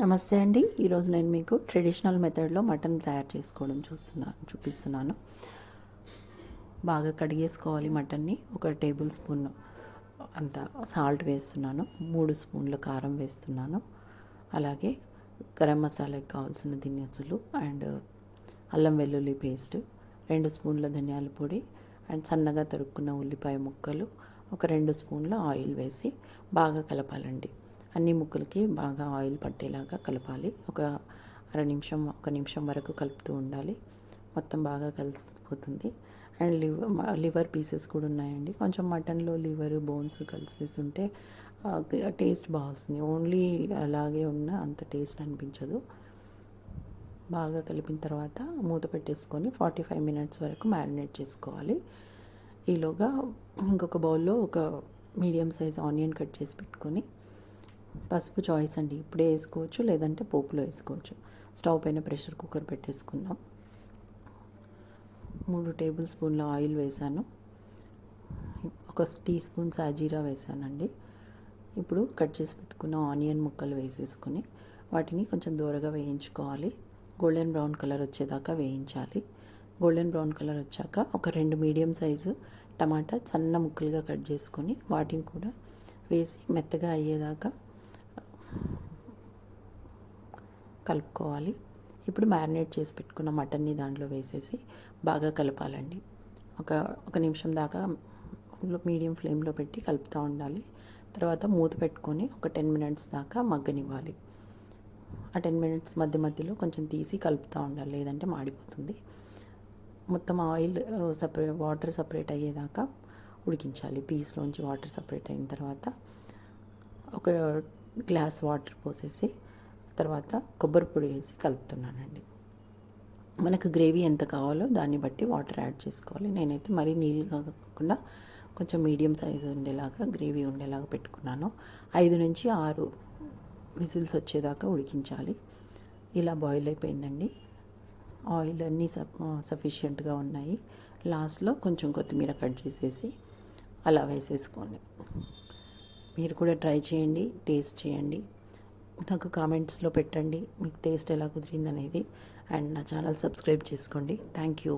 నమస్తే అండి. ఈరోజు నేను మీకు ట్రెడిషనల్ మెథడ్లో మటన్ తయారు చేసుకోవడం చూస్తున్నాను చూపిస్తున్నాను. బాగా కడిగేసుకోవాలి మటన్ని. ఒక టేబుల్ స్పూన్ అంత సాల్ట్ వేస్తున్నాను. మూడు స్పూన్ల కారం వేస్తున్నాను. అలాగే గరం మసాలాకి కావాల్సిన దినుసులు అండ్ అల్లం వెల్లుల్లి పేస్ట్ రెండు స్పూన్ల ధనియాల పొడి అండ్ సన్నగా తరుక్కున్న ఉల్లిపాయ ముక్కలు ఒక రెండు స్పూన్ల ఆయిల్ వేసి బాగా కలపాలండి. అన్ని ముక్కలకి బాగా ఆయిల్ పట్టేలాగా కలపాలి. ఒక అర నిమిషం ఒక నిమిషం వరకు కలుపుతూ ఉండాలి. మొత్తం బాగా కలిసిపోతుంది. అండ్ లివర్ లివర్ పీసెస్ కూడా ఉన్నాయండి. కొంచెం మటన్లో లివర్ బోన్స్ కలిసేసి ఉంటే టేస్ట్ బాగా వస్తుంది ఓన్లీ అలాగే ఉన్న అంత టేస్ట్ అనిపించదు. బాగా కలిపిన తర్వాత మూత పెట్టేసుకొని ఫార్టీ ఫైవ్ మినిట్స్ వరకు మ్యారినేట్ చేసుకోవాలి. ఈలోగా ఇంకొక బౌల్లో ఒక మీడియం సైజ్ ఆనియన్ కట్ చేసి పెట్టుకొని పసుపు చాయిస్ అండి. ఇప్పుడే వేసుకోవచ్చు లేదంటే పోపులో వేసుకోవచ్చు. స్టవ్ పైన ప్రెషర్ కుక్కర్ పెట్టేసుకుందాం. మూడు టేబుల్ స్పూన్ల ఆయిల్ వేసాను. ఒక టీ స్పూన్ సాజీరా వేసానండి. ఇప్పుడు కట్ చేసి పెట్టుకున్న ఆనియన్ ముక్కలు వేసేసుకొని వాటిని కొంచెం దూరగా వేయించుకోవాలి. గోల్డెన్ బ్రౌన్ కలర్ వచ్చేదాకా వేయించాలి. గోల్డెన్ బ్రౌన్ కలర్ వచ్చాక ఒక రెండు మీడియం సైజు టమాటా సన్న ముక్కలుగా కట్ చేసుకొని వాటిని కూడా వేసి మెత్తగా అయ్యేదాకా కలుపుకోవాలి. ఇప్పుడు మ్యారినేట్ చేసి పెట్టుకున్న మటన్ని దాంట్లో వేసేసి బాగా కలపాలండి. ఒక ఒక నిమిషం దాకా మీడియం ఫ్లేమ్లో పెట్టి కలుపుతూ ఉండాలి. తర్వాత మూత పెట్టుకొని ఒక టెన్ మినిట్స్ దాకా మగ్గనివ్వాలి. ఆ టెన్ మినిట్స్ మధ్య మధ్యలో కొంచెం తీసి కలుపుతూ ఉండాలి. లేదంటే మాడిపోతుంది. మొత్తం ఆయిల్ సపరేట్ వాటర్ సపరేట్ అయ్యేదాకా ఉడికించాలి. పీస్లోంచి వాటర్ సపరేట్ అయిన తర్వాత ఒక గ్లాస్ వాటర్ పోసేసి తర్వాత కొబ్బరి పొడి వేసి కలుపుతున్నానండి. మనకు గ్రేవీ ఎంత కావాలో దాన్ని బట్టి వాటర్ యాడ్ చేసుకోవాలి. నేనైతే మరీ నీళ్ళు కాకుండా కొంచెం మీడియం సైజు ఉండేలాగా గ్రేవీ ఉండేలాగా పెట్టుకున్నాను. ఐదు నుంచి ఆరు విజిల్స్ వచ్చేదాకా ఉడికించాలి. ఇలా బాయిల్ అయిపోయిందండి. ఆయిల్ అన్నీ సఫిషియెంట్గా ఉన్నాయి. లాస్ట్లో కొంచెం కొత్తిమీర కట్ చేసేసి అలా వేసేసుకోండి. మీరు కూడా ట్రై చేయండి టేస్ట్ చేయండి. నాకు కామెంట్స్లో పెట్టండి మీకు టేస్ట్ ఎలా కుదిరింది అనేది అండ్ నా ఛానల్ సబ్స్క్రైబ్ చేసుకోండి. Thank you.